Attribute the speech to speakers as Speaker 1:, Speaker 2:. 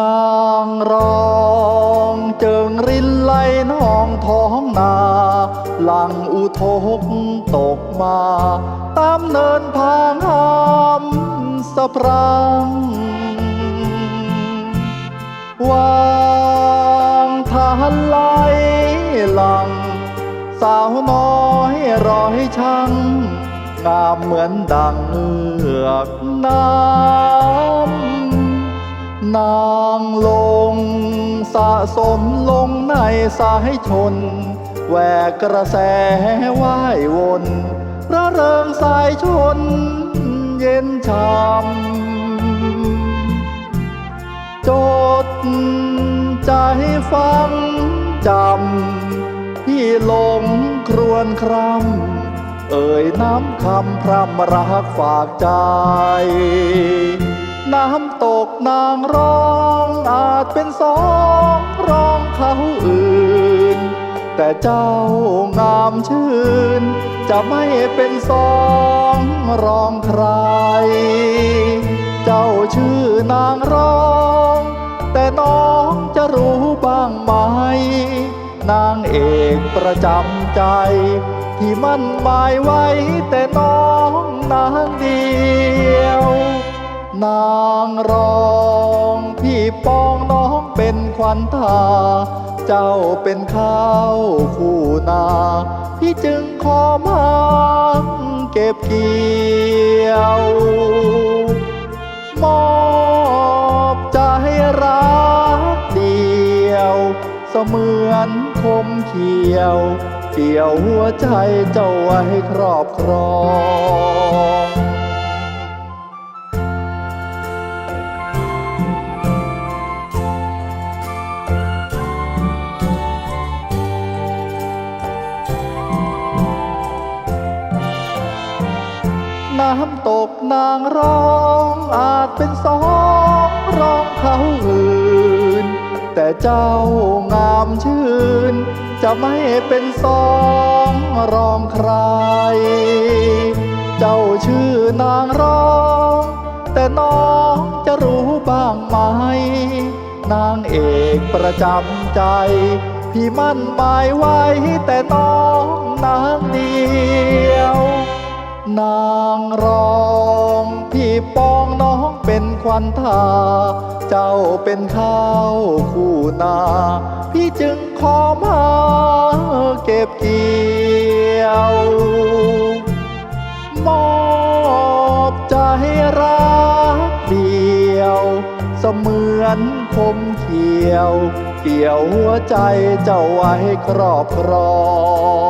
Speaker 1: นางรองเจิงรินไหลนองท้องนา หลังอุทกตกมา ตามเนินพางหามสะพรังวางทานไหลหลัง สาวน้อยร้อยช่างงามเหมือนดังเงือกน้ำ นางลง สะสมลงในสายชน แหวกกระแสว่ายวนระเริงสายชน เย็นช่ำจดใจฟังจำที่ลงครวนครำเอ่ยน้ำคำพรำรักฝากใจ น้ำตกนางร้องอาจเป็นสองร้องเขาอื่น แต่เจ้างามชื่น จะไม่เป็นสองร้องใคร เจ้าชื่อนางร้อง แต่น้องจะรู้บ้างไหม นางเอกประจำใจ ที่มันหมายไว้แต่น้องนางเดียวนา รอง พี่ปองน้องเป็นขวัญตาเจ้าเป็นข้าวคู่นา พี่จึงขอมาเก็บเกี่ยว มอบใจรักเดียว เสมือนคมเขียว เกี่ยวหัวใจเจ้าไว้ครอบครอง น้ำตกนางร้องอาจเป็นสองร้องเขาอื่น แต่เจ้างามชื่น จะไม่เป็นสองร้องใคร เจ้าชื่อนางร้อง แต่น้องจะรู้บ้างไหม นางเอกประจำใจ พี่มั่นหมายไว้แต่น้อง นางรองพี่ปองน้องเป็นควันตาเจ้าเป็นข้าวคู่นา พี่จึงขอมาเก็บเกี่ยวมอบใจรักเดียว เสมือนคมเขียว เกี่ยวหัวใจเจ้าไว้ครอบครอง